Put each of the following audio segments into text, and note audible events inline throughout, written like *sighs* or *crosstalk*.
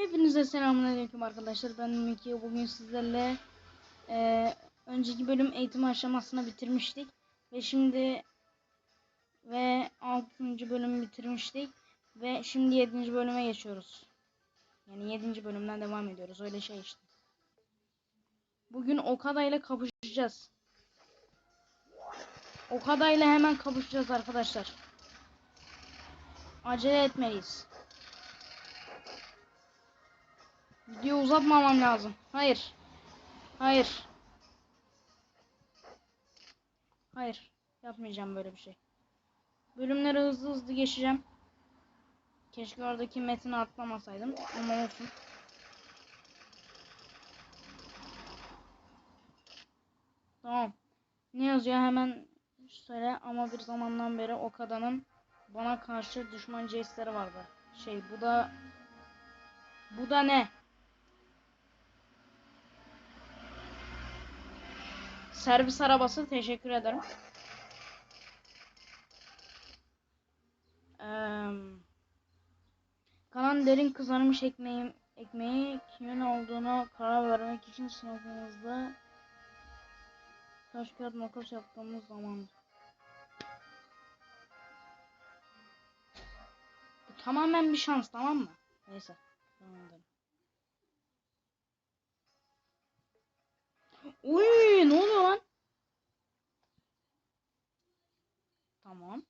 Hepinize selamünaleyküm arkadaşlar. Ben Miki. Bugün sizlerle eee, önceki bölüm eğitim aşamasını bitirmiştik ve şimdi ve 6. bölümü bitirmiştik ve şimdi 7. bölüme geçiyoruz. Yani 7. bölümden devam ediyoruz. Öyle şey işte. Bugün Okada ile kapışacağız. Okada ile hemen kapışacağız arkadaşlar. Acele etmeliyiz. Video uzatmamam lazım. Hayır. Hayır. Hayır. Yapmayacağım böyle bir şey. Bölümleri hızlı hızlı geçeceğim. Keşke oradaki metni atlamasaydım. Ama olsun. Tamam. Ne yazıyor hemen söyle ama bir zamandan beri o kadının bana karşı düşmanca hisleri vardı. Şey bu da bu da ne? Servis arabası teşekkür ederim. Eee kalan derin kızarmış ekmeğim ekmeği kimin olduğuna karar vermek için sınıfımızda taş kağıt makas yaptığımız zaman tamamen bir şans tamam mı? Neyse. Devam Uy, ne oluyor lan? Tamam.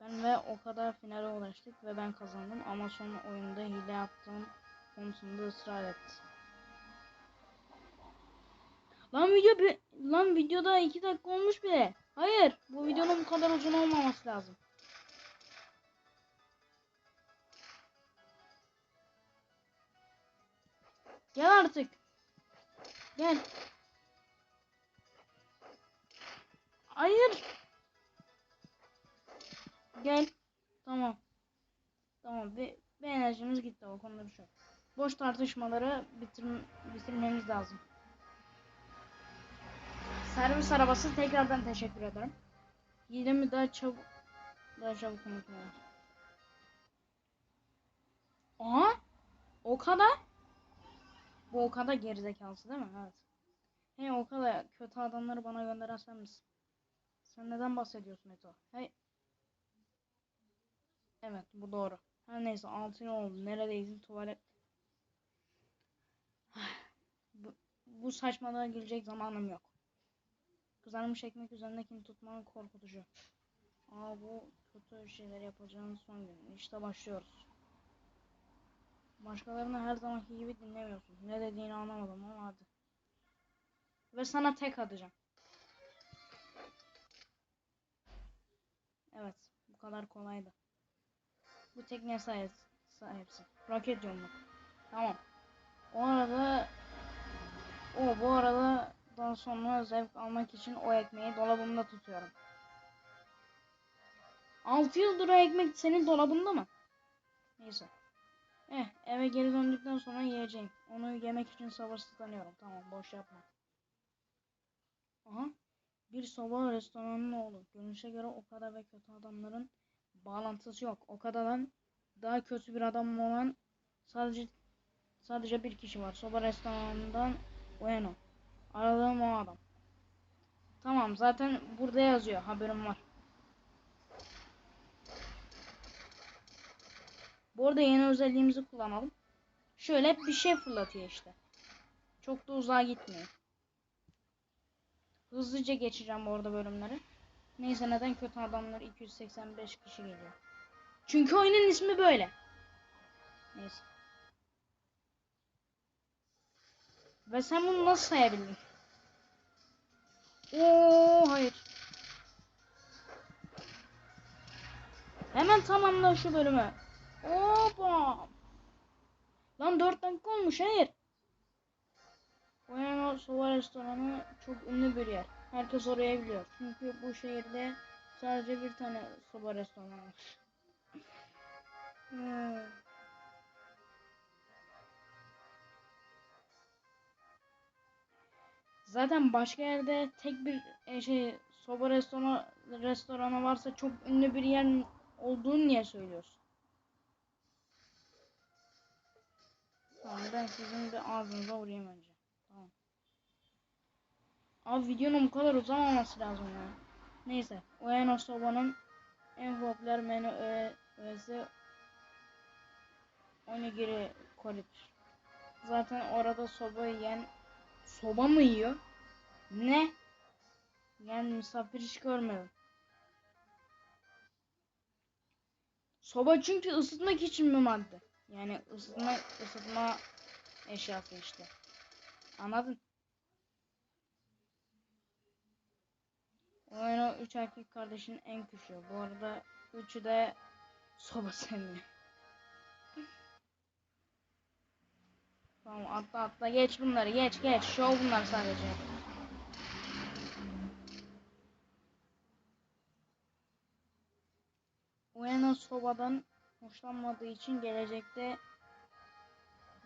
Ben ve o kadar finale ulaştık ve ben kazandım ama son oyunda hile yaptığım konusunda ısrar etti. Lan video bir, lan videoda 2 dakika olmuş bile. Hayır, bu videonun bu kadar uzun olmaması lazım. Gel artık. Gel. Hayır. Gel. Tamam. Tamam. Bir, enerjimiz gitti. O konuda bir şey. Boş tartışmaları bitir, bitirmemiz lazım. Servis arabası tekrardan teşekkür ederim. Yine mi daha çabuk daha çabuk unutmayalım. Aha! O kadar. Bu o kadar gerizekalısı değil mi? Evet. Hey o kadar kötü adamları bana gönderen sen misin? Sen neden bahsediyorsun Eto? Hey. Evet bu doğru. Her neyse altı yıl oldu. Neredeydin tuvalet? *sighs* bu, bu saçmalığa girecek zamanım yok. Kızarmış ekmek üzerindekini tutmanın korkutucu. Aa bu kötü şeyler yapacağın son gün. İşte başlıyoruz. Başkalarını her zamanki gibi dinlemiyorsun. Ne dediğini anlamadım ama hadi. Ve sana tek atacağım. Evet. Bu kadar kolaydı. Bu tekneye sahip, sahipsin. Roket yolunu. Tamam. O arada o bu arada daha sonra zevk almak için o ekmeği dolabımda tutuyorum. 6 yıldır o ekmek senin dolabında mı? Neyse. Eh eve geri döndükten sonra yiyeceğim. Onu yemek için sabırsızlanıyorum. Tamam boş yapma. Aha. Bir soba restoranının oğlu. Görünüşe göre o kadar ve kötü adamların bağlantısı yok. O kadardan daha kötü bir adam olan sadece sadece bir kişi var. Soba restoranından Ueno. Aradığım o adam. Tamam zaten burada yazıyor. Haberim var. Bu arada yeni özelliğimizi kullanalım. Şöyle bir şey fırlatıyor işte. Çok da uzağa gitmiyor. Hızlıca geçeceğim bu arada bölümleri. Neyse neden kötü adamlar 285 kişi geliyor. Çünkü oyunun ismi böyle. Neyse. Ve sen bunu nasıl sayabildin? Oo hayır. Hemen tamamla şu bölümü. Hoppa. Lan 4 dakika olmuş hayır. Oyano Sova restoranı çok ünlü bir yer. Herkes oraya biliyor. Çünkü bu şehirde sadece bir tane soba restoranı var. Hmm. Zaten başka yerde tek bir e, şey soba restoranı restoranı varsa çok ünlü bir yer olduğunu niye söylüyorsun? Ben sizin bir ağzınıza vurayım önce. Tamam. Abi videonun bu kadar uzamaması lazım ya. Neyse. Ueno Soba'nın en popüler menü öğe, öğesi onigiri koridir. Zaten orada soba yiyen soba mı yiyor? Ne? Yani misafir hiç görmedim. Soba çünkü ısıtmak için bir madde. Yani ısıtma ısıtma eşyası işte. Anladın? Oyun o üç erkek kardeşin en küçüğü. Bu arada üçü de soba sevmiyor. *laughs* Tamam atla atla geç bunları geç geç. Şov bunlar sadece. Ueno sobadan hoşlanmadığı için gelecekte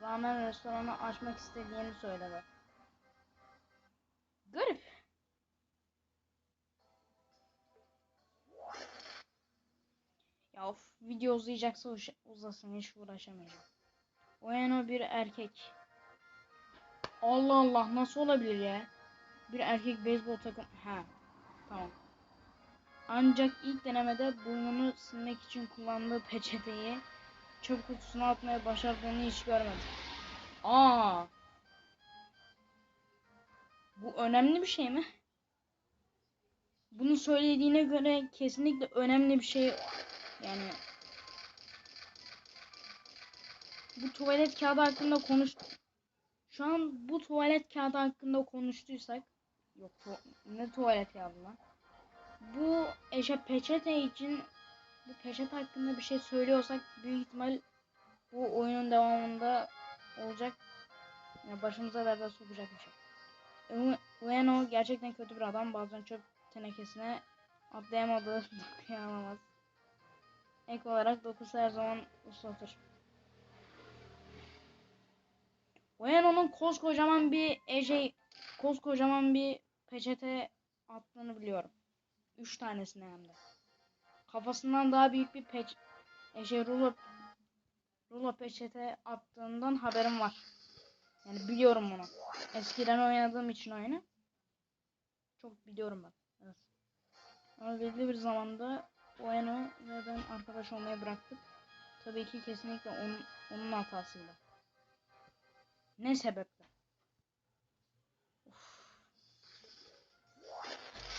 ramen restoranı açmak istediğini söyledi. Garip. Ya of video uzayacaksa uzasın hiç uğraşamayacağım. Ueno bir erkek. Allah Allah nasıl olabilir ya? Bir erkek beyzbol takım. Ha tamam. Ancak ilk denemede burnunu silmek için kullandığı peçeteyi çöp kutusuna atmaya başardığını hiç görmedim. Aa. Bu önemli bir şey mi? Bunu söylediğine göre kesinlikle önemli bir şey. Yani bu tuvalet kağıdı hakkında konuş şu an bu tuvalet kağıdı hakkında konuştuysak yok tu- ne tuvalet kağıdı lan bu eşe peçete için bu peçete hakkında bir şey söylüyorsak büyük ihtimal bu oyunun devamında olacak yani başımıza derde sokacak bir şey. Ueno gerçekten kötü bir adam. Bazen çöp tenekesine atlayamadığı *laughs* dokuyu alamaz. Ek olarak dokusu her zaman ıslatır. Ueno'nun koskocaman bir eje, koskocaman bir peçete attığını biliyorum. Üç tanesine hem de. Kafasından daha büyük bir peç, eje rulo, rulo peçete attığından haberim var. Yani biliyorum bunu. Eskiden oynadığım için oyunu. Çok biliyorum ben. Evet. Ama belli bir zamanda Ueno ve arkadaş olmayı bıraktık. Tabii ki kesinlikle onun, onun hatasıyla. Ne sebeple? Of.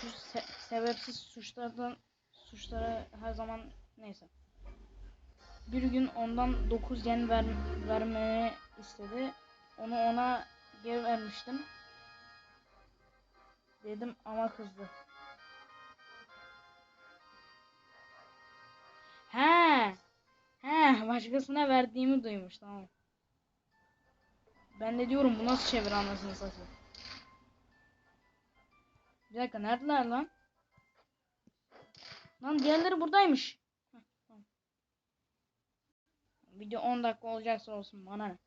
Şu se- sebepsiz suçlardan suçlara her zaman neyse. Bir gün ondan 9 yen ver, vermeni istedi. Onu ona geri vermiştim. Dedim ama kızdı. He. He, başkasına verdiğimi duymuş tamam. Ben de diyorum bu nasıl çevir anasını satayım. Bir dakika neredeler lan? Lan diğerleri buradaymış. Video 10 dakika olacaksa olsun bana ne.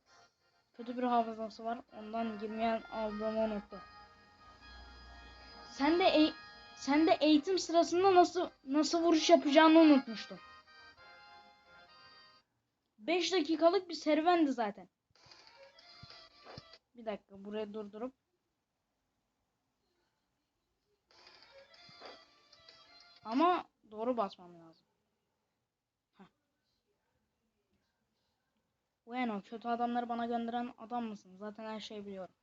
Kötü bir hafızası var. Ondan girmeyen aldığımı unuttu. Sen de sen de eğitim sırasında nasıl nasıl vuruş yapacağını unutmuştun. 5 dakikalık bir serüvendi zaten. Bir dakika buraya durdurup ama doğru basmam lazım. Heh. Bueno, kötü adamları bana gönderen adam mısın? Zaten her şeyi biliyorum.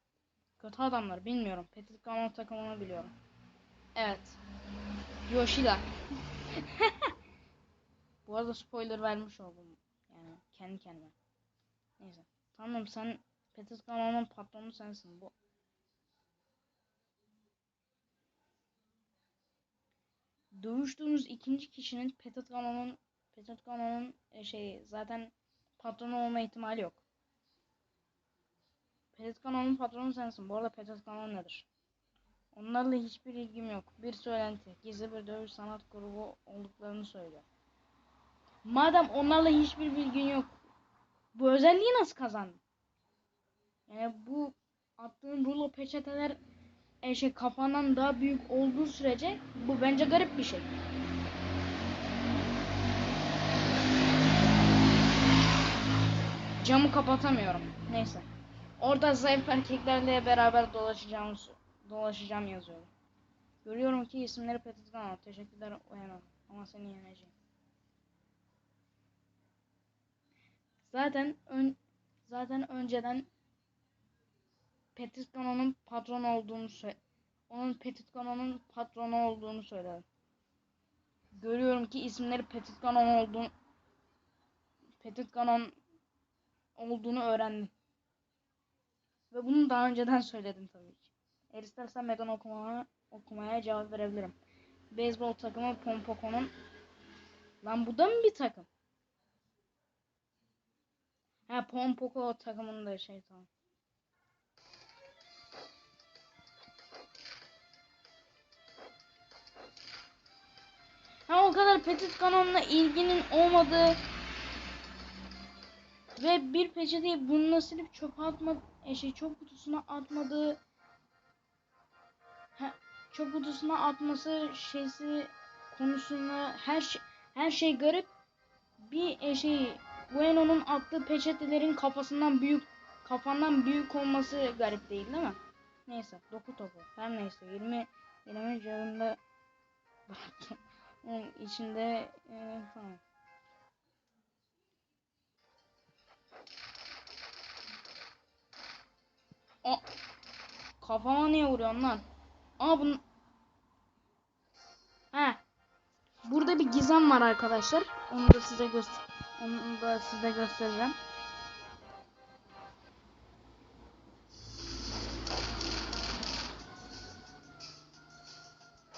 Kötü adamlar bilmiyorum. Petit Ganon takımını biliyorum. Evet. Yoshida. *laughs* Bu arada spoiler vermiş oldum. Yani kendi kendime. Neyse. Tamam sen Petit Ganon'un patronu sensin. Bu dövüştüğünüz ikinci kişinin Petit Ganon'un Petit Ganon'un e, şey zaten patronu olma ihtimali yok. Petit Ganon'un patronu sensin. Bu arada Petit Ganon nedir? Onlarla hiçbir ilgim yok. Bir söylenti. Gizli bir dövüş sanat grubu olduklarını söylüyor. Madem onlarla hiçbir bilgin yok. Bu özelliği nasıl kazandın? Yani bu attığın rulo peçeteler e, şey kafandan daha büyük olduğu sürece bu bence garip bir şey. Camı kapatamıyorum. Neyse. Orada zayıf erkeklerle beraber dolaşacağım dolaşacağım yazıyor. Görüyorum ki isimleri Petit Kanal. Teşekkürler Ueno. Ama seni yeneceğim. Zaten ön, zaten önceden Petit Kanal'ın patron olduğunu. Onun Petit Kanal'ın patronu olduğunu söyledi. Görüyorum ki isimleri Petit Kanal olduğunu Petit Kanal olduğunu öğrendim. Ve bunu daha önceden söyledim tabii ki. Eğer istersen meydan okumaya, okumaya cevap verebilirim. Beyzbol takımı Pompoko'nun Lan bu da mı bir takım? Ha Pompoko takımının da şey tamam. O kadar Petit kanonla ilginin olmadığı ve bir peçeteyi burnuna silip çöpe atma e, şey çöp kutusuna atmadığı çöp kutusuna atması şeysi konusunda her şey her şey garip. Bir e, şey Bueno'nun attığı peçetelerin kafasından büyük kafandan büyük olması garip değil değil mi? Neyse doku topu. Her neyse 20 20 cebimde bıraktım. Onun içinde e, falan. O kafama niye vuruyorsun lan? Aa bunun He. Burada bir gizem var arkadaşlar. Onu da size göster onu da size göstereceğim.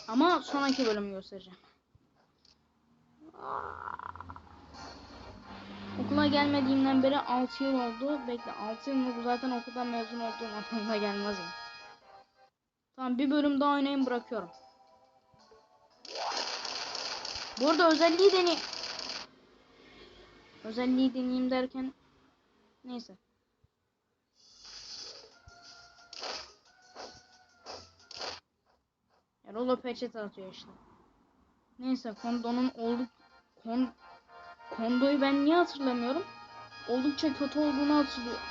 Ama sonraki bölümü göstereceğim. Okula gelmediğimden beri 6 yıl oldu. Bekle 6 yıl mı? Zaten okuldan mezun olduğum *laughs* anlamına gelmez mi? Tamam bir bölüm daha oynayayım bırakıyorum. Bu arada özelliği deney özelliği deneyeyim derken neyse. Rolo peçete atıyor işte. Neyse Kondo'nun olduk kon, Kondo'yu ben niye hatırlamıyorum? Oldukça kötü olduğunu hatırlıyorum.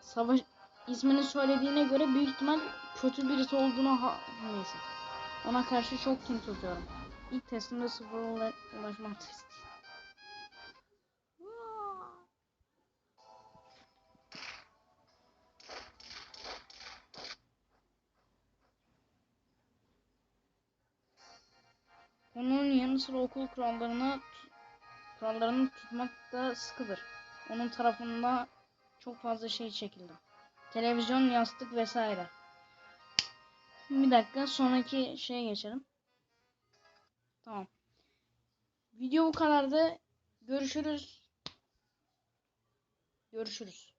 Savaş ismini söylediğine göre büyük ihtimal kötü birisi olduğunu ha neyse. Ona karşı çok kin tutuyorum. İlk testimde sıfır ula ulaşma testi. Onun yanı sıra okul kurallarına kurallarını tutmak da sıkıdır. Onun tarafında çok fazla şey çekildi. Televizyon, yastık vesaire. Bir dakika sonraki şeye geçelim. Tamam. Video bu kadardı. Görüşürüz. Görüşürüz.